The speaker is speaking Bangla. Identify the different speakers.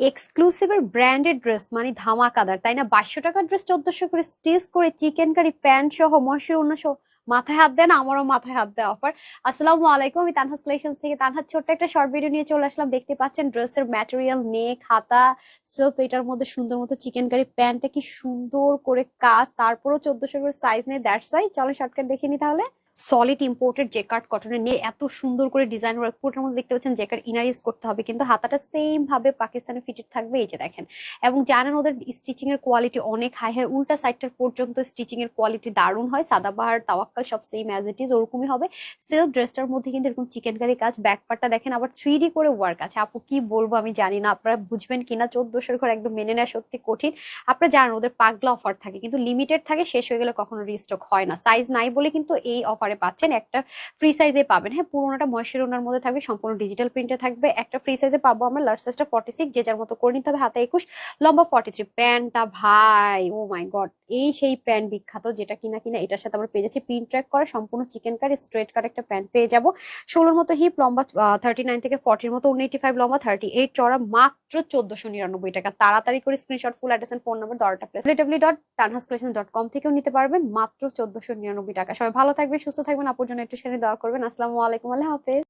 Speaker 1: এক্সক্লুসিভের ব্র্যান্ডেড ড্রেস মানে ধামাকাদার তাই না? বাইশশো টাকার ড্রেস চোদ্দশো করে স্টিচ করে চিকেন কারি প্যান্ট সহ মহেশের অন্য সহ মাথায় হাত দেন, আমারও মাথায় হাত দেয় অফার আসসালামু আলাইকুম, আমি তানহাস কালেকশন থেকে তানহার ছোট্ট একটা শর্ট ভিডিও নিয়ে চলে আসলাম। দেখতে পাচ্ছেন ড্রেসের ম্যাটেরিয়াল নেক হাতা সিল্ক এটার মধ্যে সুন্দর মতো চিকেন কারি প্যান্টটা কি সুন্দর করে কাজ, তারপরও চোদ্দশো করে সাইজ নেই দ্যাট সাইজ চলো শর্টকাট দেখে নি তাহলে। সলিড ইম্পোর্টেড জেকার্ড কটনের নিয়ে এত সুন্দর করে ডিজাইন ওয়ার্ক পুরোটার মধ্যে দেখতে পাচ্ছেন জেকার্ড ইনার ইউজ করতে হবে। কিন্তু হাতাটা সেম ভাবে পাকিস্তানে ফিটেড থাকবে, এই যে দেখেন। এবং জানেন ওদের স্টিচিং এর কোয়ালিটি অনেক হাই হয়, উল্টা সাইডটার পর্যন্ত স্টিচিং এর কোয়ালিটি দারুণ হয়। সাদাবাহার তাওয়াক্কাল সব সেম অ্যাজ ইট ইজ ওরকমই হবে। সিল্ক ড্রেসটার মধ্যে কিন্তু এরকম চিকেন কারি কাজ ব্যাক পার্টটা দেখেন আবার থ্রি ডি করে ওয়ার্ক আছে। আপু, কি বলব আমি জানি না, আপনারা বুঝবেন কিনা, চোদ্দশোর ঘর একদম মেনে নেওয়া সত্যি কঠিন। আপনারা জানেন ওদের পাগলা অফার থাকে, কিন্তু লিমিটেড থাকে, শেষ হয়ে গেলে কখনো রিস্টক হয় না। সাইজ নাই বলে কিন্তু এই অফারে পাচ্ছেন, একটা ফ্রি সাইজে পাবেন। হ্যাঁ পুরোনোটা মহেশের ওনার মধ্যে থাকবে, সম্পূর্ণ ডিজিটাল প্রিন্টে থাকবে। একটা ফ্রি সাইজে পাবো আমরা লার্জ সাইজটা ফর্টি সিক্স যে যার মতো করে নিতে হবে, হাতে একুশ, লম্বা ফর্টি থ্রি প্যান্টটা ভাই ও মাই গড এই সেই প্যান্ট বিখ্যাত, যেটা কিনা কিনা এটার সাথে আমরা পেয়ে যাচ্ছি। পিন ট্র্যাক করা, সম্পূর্ণ চিকেন কার স্ট্রেট কার একটা প্যান্ট পেয়ে যাব। ষোলোর মতো হিপ লম্বা থার্টি নাইন থেকে ফর্টির মতো উন এইটি ফাইভ লম্বা থার্টি এইট চড়া মাত্র চোদ্দশো নিরানব্বই টাকা। তাড়াতাড়ি করে screenshot full address phone number দরটা place W dot Tanhas dot com থেকেও নিতে পারবেন, মাত্র চোদ্দশো নিরানব্বই টাকা। সবাই ভালো থাকবেন সুস্থ থাকবেন আপুর জন্য একটু সেরে দেওয়া করবেন। আসসালামু আলাইকুম আল্লাহ হাফেজ।